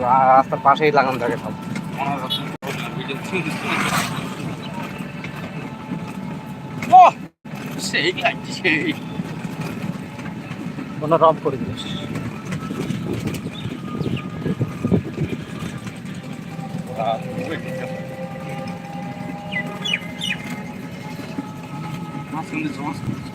রাস্তার পাশেই লাগানো থাকে সব। সেই লাগছে। সেই কোনো রব করে আর তো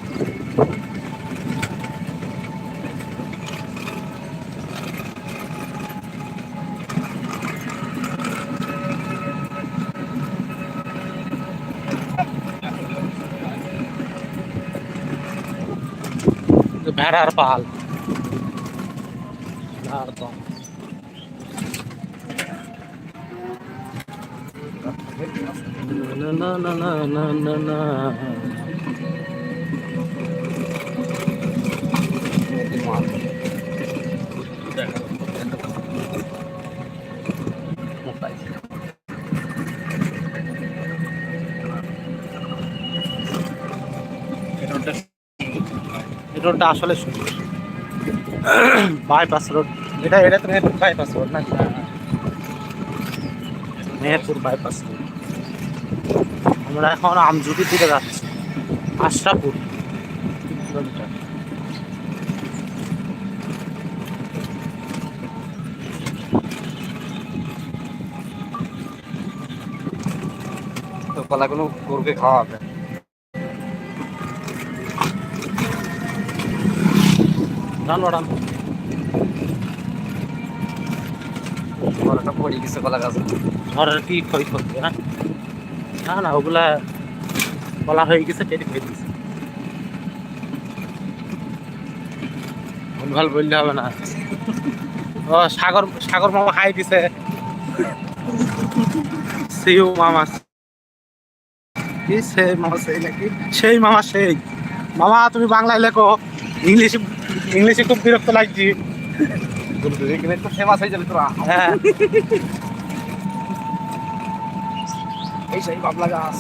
না না না না না রোডটা আসলে সুন্দর। বাইপাস রোড এটা এটা তো মেহেরপুর বাইপাস রোড না মেহেরপুর বাইপাস রোড আমরা এখন আমজুটির দিকে যাচ্ছি। আশরাপুর কিলোমিটার। কলাগুলো গরুকে খাওয়াবে। ডান বাড়ান। বড়টা পড়ে গেছে কলা গাছ। ঘরের কি ক্ষয়ক্ষতি হ্যাঁ? না না ওগুলা বলা হয়ে গেছে কেটে ভুলভাল বললে হবে না। ও সাগর সাগর মামা খাই দিছে। সিউ মামা। কি সেই মামা সেই নাকি? সেই মামা সেই। মামা তুমি বাংলায় লেখো ইংলিশে ইংলিশে খুব বিরক্ত লাগছি। ফেমাস হয়ে। যাবে তোরা হ্যাঁ এই সেই বাবলা গাছ।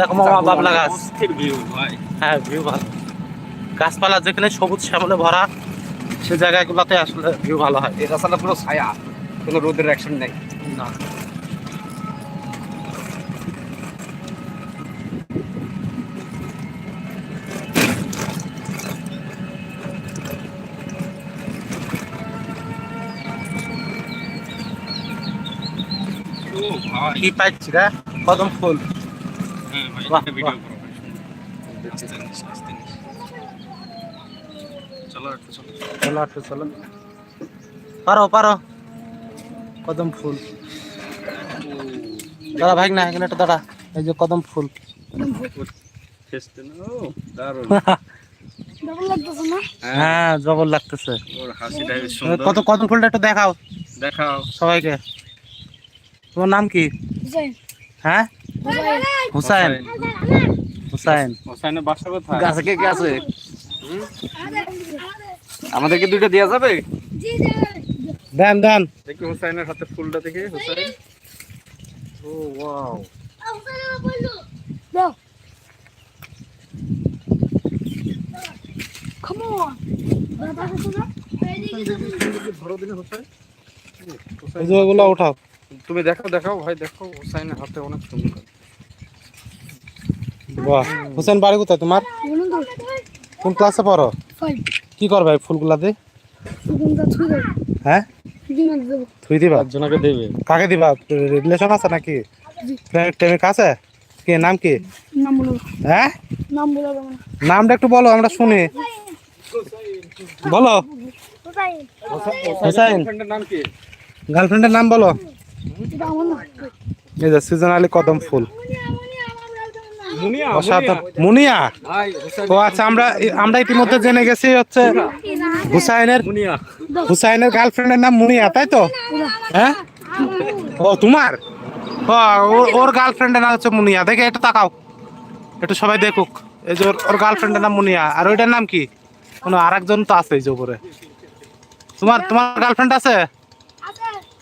দেখো মামা বাবলা গাছ। ভিউ ভাই। হ্যাঁ ভিউ ভালো। গাছপালা যেখানে সবুজ শ্যামলে ভরা সে জায়গাগুলোতে আসলে ভিউ ভালো হয়। এই রাস্তাটা পুরো ছায়া কোনো রোদের অ্যাকশন নেই। না ও ভাই কি পাইছি রে? কদম ফুল। হ্যাঁ। চলো একটু চলো। পারো পারো। কদম ফুল। দাদা ভাই না এখানে একটা দাদা এই যে কদম ফুল। ও দারুণ। ডবল লাগতেছে না? হ্যাঁ জবর লাগতেছে। ওর হাসিটা বেশ সুন্দর। কত কদম ফুলটা একটু দেখাও। দেখাও। সবাইকে। তোমার নাম কি? হ্যাঁ? হুসাইন। হুসাইন। হোসাইনের বাসা কোথায়? গাছে কে কে আছে? আমাদেরকে দুইটা দেওয়া যাবে? দেন দেন। দেখি হোসাইনের হাতে ফুলটা দেখে হোসাইন। ও ওয়াও। Come on. দাদা দাদা। দিনে হোসাইন। এই ওগুলো উঠাও তুমি দেখাও দেখাও ভাই দেখো হোসাইনের হাতে অনেক সুন্দর। বাহ হুসেন বাড়ি কোথায় তোমার? কোন ক্লাসে পড়ো? কি করবে ফুলগুলা দিয়ে হ্যাঁ? দিন দেবো? থুই দিবা। কাকে দিবা? রিলেশন আছে নাকি। প্রেমিক আছে? কি নাম কি? নাম বলো হ্যাঁ? নাম বলো নামটা একটু বলো আমরা শুনি। বলো। হোসাইন। ফ্রেন্ডের গার্লফ্রেন্ডের নাম বলো। এই যে সিজনালি কদম ফুল। মুনিয়া? ও আচ্ছা আমরা আমরা ইতিমধ্যে জেনে গেছি হচ্ছে হুসাইনের হুসাইনের গার্লফ্রেন্ডের নাম মুনিয়া তাই তো? হ্যাঁ? ও তোমার? ওর গার্লফ্রেন্ডের নাম হচ্ছে মুনিয়া। দেখে একটু তাকাও। একটু সবাই দেখুক। এই যে ওর- ওর গার্লফ্রেন্ডের নাম মুনিয়া। আর ওইটার নাম কি? কোনো আরেকজন তো আছে এই যে উপরে। তোমার তোমার গার্লফ্রেন্ড আছে?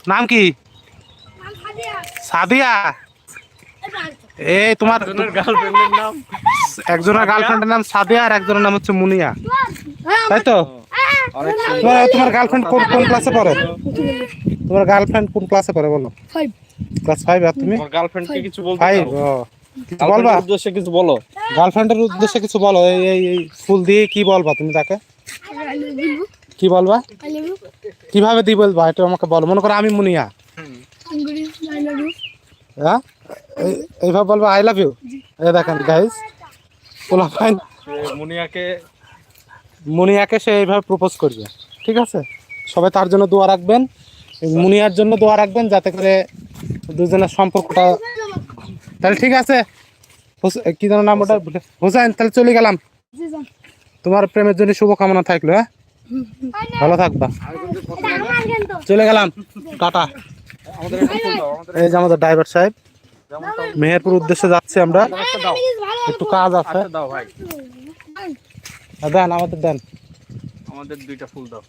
নাম কি? সাদিয়া? এই তোমার গার্লফ্রেন্ডের নাম? একজনের গার্লফ্রেন্ডের নাম সাদিয়া আর একজনের নাম হচ্ছে মুনিয়া। তাই তো? তোমার তোমার গার্লফ্রেন্ড কোন কোন ক্লাসে পড়ে? তোমার গার্লফ্রেন্ড কোন ক্লাসে পড়ে বলো? ফাইভ ক্লাস ফাইভ আর তুমি? তোমার গার্লফ্রেন্ডকে কিছু বলতে ফাইভ ও। কিছু বলবা? উদ্দেশ্যে কিছু বলো। গার্লফ্রেন্ডের উদ্দেশ্যে কিছু বলো। এই এই ফুল দিয়ে কি বলবা তুমি তাকে? কি বলবা? কীভাবে দিয়ে বলবা? এটা আমাকে বলো। মনে করো আমি মুনিয়া আঙ্গুরি আই লাভ ইউ হ্যাঁ? এই- এইভাবে বলবা আই লাভ ইউ এই দেখেন গাইস পোলা ফাইন মুনিয়াকে মুনিয়াকে সে এইভাবে প্রপোজ করবে ঠিক আছে? সবাই তার জন্য দোয়া রাখবেন মুনিয়ার জন্য দোয়া রাখবেন যাতে করে দুজনের সম্পর্কটা তাহলে ঠিক আছে। কি যেন নাম ওটা? ভুলে- হোসেন তাহলে চলে গেলাম। তোমার প্রেমের জন্য শুভকামনা থাকল হ্যাঁ? ভালো থাকবা। চলে গেলাম। টাটা। আমাদের একটা ফুল দাও আমাদের এই যে আমাদের ড্রাইভার সাহেব। মেহেরপুর উদ্দেশ্যে যাচ্ছি আমরা। দাও। একটু কাজ আছে। ভাই। দেন আমাদের দেন। আমাদের দুইটা ফুল দাও।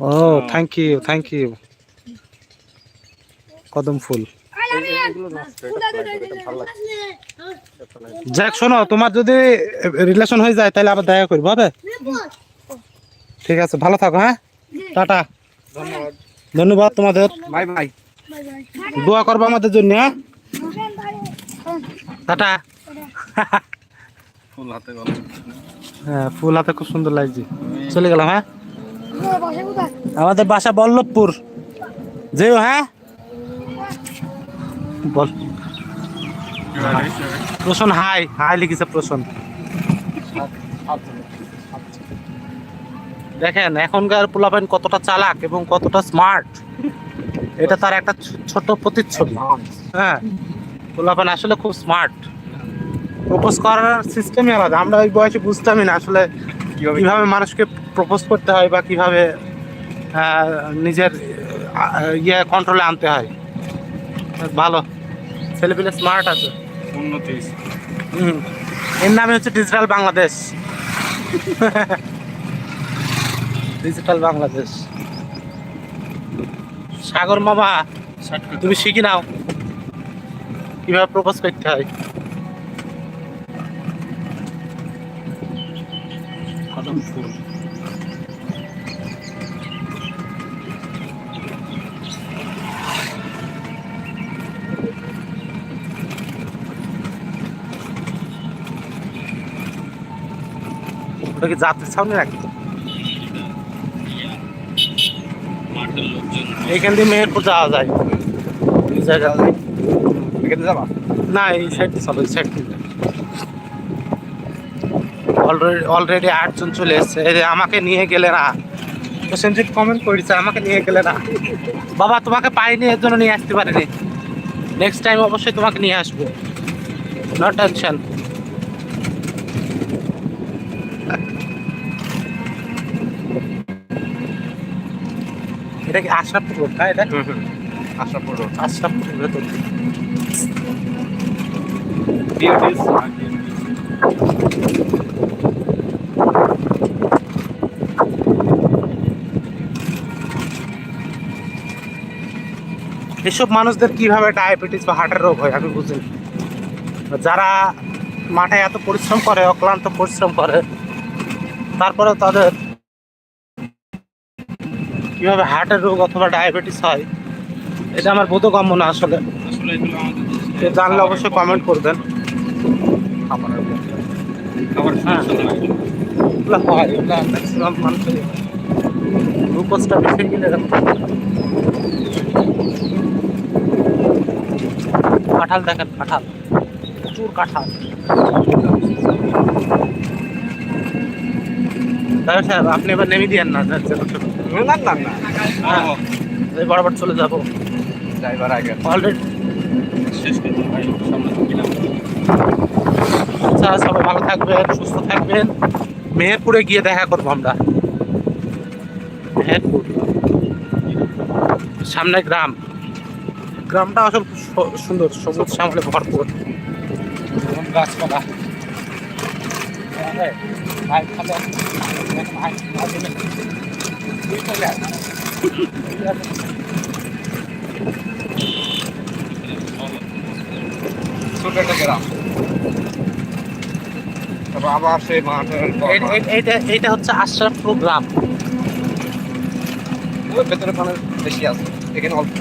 ও থ্যাংক ইউ থ্যাংক ইউ কদম ফুল। যাক শোনো তোমার যদি রিলেশন হয়ে যায় তাহলে আবার দেখা করব হবে? ঠিক আছে ভালো থাকো হ্যাঁ? টাটা। ধন্যবাদ তোমাদের। Bye bye. দোয়া করব আমাদের জন্য হ্যাঁ? টাটা। ফুল হাতে হ্যাঁ ফুল হাতে খুব সুন্দর লাগছে। চলে গেলাম হ্যাঁ? আমাদের বাসা বল্লভপুর। যেও হ্যাঁ? বল। প্রসন হাই হাই লিখেছে প্রসন। দেখেন এখনকার পোলাপাইন কতটা চালাক এবং কতটা স্মার্ট এটা তার একটা ছোট প্রতিচ্ছবি। হ্যাঁ পোলা পোলাপাইন আসলে খুব স্মার্ট প্রপোজ করার সিস্টেমই আলাদা। আমরা ওই বয়সে বুঝতামই না আসলে কীভাবে মানুষকে প্রপোজ করতে হয় বা কীভাবে নিজের ইয়ে কন্ট্রোলে আনতে হয়। ভালো। ছেলেপিলে স্মার্ট আছে। উন্নতি হুম। এর নামে হচ্ছে ডিজিটাল বাংলাদেশ ডিজিটাল বাংলাদেশ সাগর মামা তুমি শিখি নাও। কীভাবে প্রপোজ করতে হয়। কদম ফুল ওটা কি যাত্রীর সামনে রাখি এইখান দিয়ে মেহেরপুর যাওয়া যায়। এই জায়গা এখানে যাবা? না এই সাইড চলো এই সাইড দিয়ে। অলরেডি অলরেডি আটজন চলে এসছে। আমাকে নিয়ে গেলে না। প্রসেনজিৎ কমেন্ট করেছে আমাকে নিয়ে গেলে না। বাবা তোমাকে পাইনি এর জন্য নিয়ে আসতে পারিনি। নেক্সট টাইম অবশ্যই তোমাকে নিয়ে আসব। নো টেনশন এটা কি আশরাফপুর রোড না এটা? আশা পড়ো আশরাফপুরের ভেতর এসব মানুষদের কীভাবে ডায়াবেটিস বা হার্টের রোগ হয় আমি বুঝি যারা মাঠে এত পরিশ্রম করে অক্লান্ত পরিশ্রম করে তারপরে তাদের কীভাবে হার্টের রোগ অথবা ডায়াবেটিস হয় এটা আমার বোধগম্য না আসলে। জানলে অবশ্যই কমেন্ট করবেন। হ্যাঁ। হয় ম্যাক্সিমাম মানুষের গ্লুকোজটা বেশি গেলে এরকম কাঁঠাল দেখেন কাঁঠাল। প্রচুর কাঁঠাল। তাহলে স্যার আপনি এবার নেমে দিয়েন না স্যার। না না না? হ্যাঁ এই বরাবর চলে যাব। ড্রাইভার আগে। অলরেডি শেষ করতে ভাই সামনে কিনা। আচ্ছা সবাই ভালো থাকবেন সুস্থ থাকবেন। মেহেরপুরে গিয়ে দেখা করব আমরা। মেহেরপুর। সামনে গ্রাম। গ্রামটা আসলে সুন্দর সবুজ। শ্যামলে ভরপুর। গাছপালা হ্যাঁ, ভাই, ভালো আছেন? ভাই, ভাই, দিবেন? তুই চলে আয়। ঠিক আছে। ছোট একটা গ্রাম তারপর আবার সেই মাঠের এই- এই- এইটা এইটা হচ্ছে আশরাফপুর গ্রাম ভেতরে পানি বেশি আছে এখানে অল্প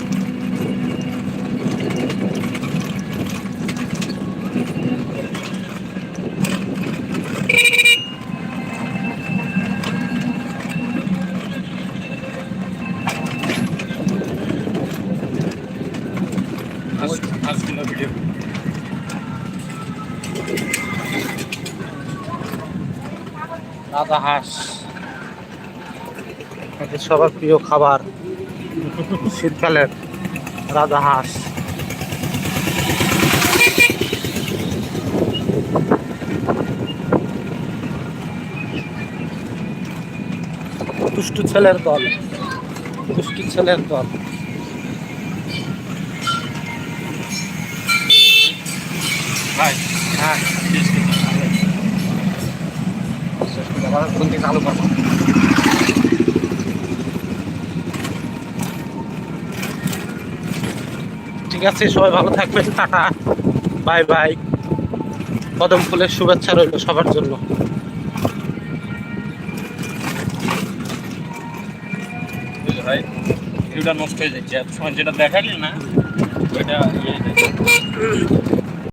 ভিডিও রাজা হাঁস। এটা সবার প্রিয় খাবার। শীতকালের রাজা হাঁস। দুষ্টু ছেলের দল। দুষ্টু ছেলের দল। হ্যাঁ ঠিক আছে, সবাই ভালো থাকবেন, টাটা। Bye bye. কদম ফুলের শুভেচ্ছা রইল সবার জন্য। ভাই? নষ্ট হয়ে যাচ্ছে। সময় যেটা দেখালি না, ওইটা ইয়ে।